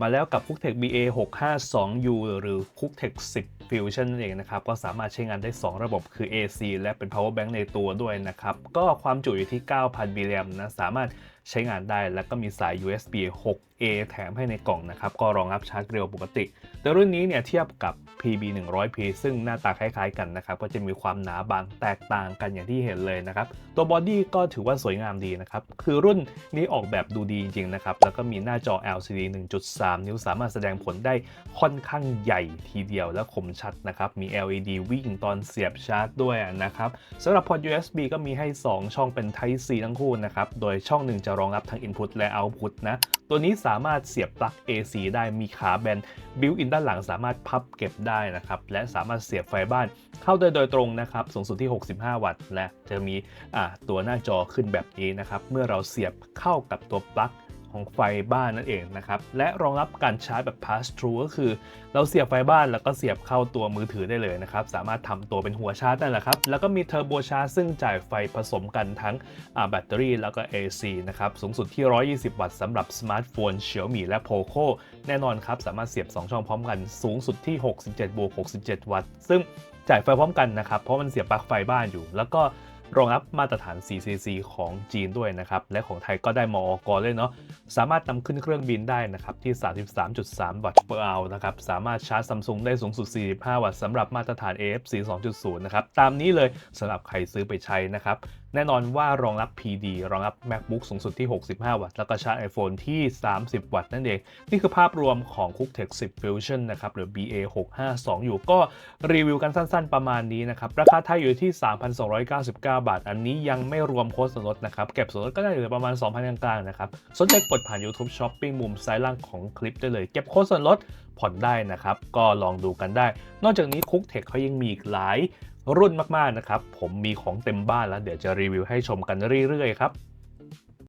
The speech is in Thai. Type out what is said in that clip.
มาแล้วกับ Cooktech BA 652U หรือ Cooktech 10 Fusion นั่นเองนะครับ ก็สามารถใช้งานได้ 2 ระบบคือ AC และเป็น power bank ในตัวด้วยนะครับ ก็ความจุอยู่ที่ 9,000มิลลิแอมป์นะสามารถใช้งานได้ แล้วก็มีสาย USB 6A แถมให้ในกล่องนะครับ ก็รองรับชาร์จเร็วปกติ แต่รุ่นนี้เนี่ยเทียบกับ PB 100P ซึ่งหน้าตาคล้ายๆกันนะครับก็จะมีความหนาบางแตกต่างกันอย่างที่เห็นเลยนะครับตัวบอดี้ก็ถือว่าสวยงามดีนะครับคือรุ่นนี้ออกแบบดูดีจริงๆนะครับแล้วก็มีหน้าจอ LCD 1.3 นิ้วสามารถแสดงผลได้ค่อนข้างใหญ่ทีเดียวและคมชัดนะครับมี LED วิ่งตอนเสียบชาร์จด้วยนะครับสำหรับพอร์ต USB ก็มีให้ 2 ช่องเป็น Type C ทั้งคู่นะครับโดยช่องหนึ่งจะรองรับทั้ง Input และ Output นะตัวนี้สามารถเสียบปลั๊ก AC ได้มีขาแบนบิวอินด้านหลังสามารถพับเก็บได้นะครับ และสามารถเสียบไฟบ้านเข้าได้โดยตรงนะครับ สูงสุดที่ 65 วัตต์ และจะมีตัวหน้าจอขึ้นแบบนี้นะครับ เมื่อเราเสียบเข้ากับตัวปลั๊ก ของไฟบ้านนั่นเองนะครับ และรองรับการชาร์จแบบ pass through ก็คือ เราเสียบไฟบ้านแล้วก็เสียบเข้าตัวมือถือได้เลยนะครับ สามารถทำตัวเป็นหัวชาร์จนั่นแหละครับ แล้วก็มีเทอร์โบชาร์จซึ่งจ่ายไฟผสมกันทั้งแบตเตอรี่แล้วก็ AC นะครับ สูงสุดที่ 120 วัตต์สำหรับสมาร์ทโฟน Xiaomi และ Poco แน่นอนครับ สามารถเสียบ 2 ช่องพร้อมกัน สูงสุดที่ 67บวก67 วัตต์ ซึ่งจ่ายไฟพร้อมกันนะครับ เพราะมันเสียบปลั๊กไฟบ้านอยู่ แล้วก็ รองรับมาตรฐาน CCC ของจีนด้วยนะครับ และของไทยก็ได้มอกเลยเนาะ สามารถนำขึ้นเครื่องบินได้นะครับ ที่ 33.3 วัตต์ per hour นะครับ สามารถชาร์จซัมซุงได้สูงสุด 45 วัตต์สำหรับมาตรฐาน AFC 2.0 นะครับ ตามนี้เลยสำหรับใครซื้อไปใช้นะครับ แน่นอนว่ารองรับ PD รองรับ MacBook สูงสุดที่ 65 วัตต์ แล้วก็ชาร์จ iPhone ที่ 30 วัตต์นั่นเอง นี่คือภาพรวมของ Cooktech 10 Fusion นะครับ หรือ BA 652 อยู่ก็รีวิวกันสั้นๆประมาณนี้นะครับ ราคาไทยอยู่ที่ 3,299 บาท อันนี้ยังไม่รวมโค้ดส่วนลดนะครับ เก็บส่วนลดก็ได้เหลือประมาณ 2,000กลางๆนะครับ สนใจกดผ่าน YouTube Shopping มุมซ้ายล่างของคลิปได้เลย เก็บโค้ดส่วนลด ผ่อนได้นะครับ ก็ลองดูกันได้ นอกจากนี้คุกเทคเขายังมีอีกหลายรุ่นมากๆนะครับ ผมมีของเต็มบ้านแล้ว เดี๋ยวจะรีวิวให้ชมกันเรื่อยๆครับ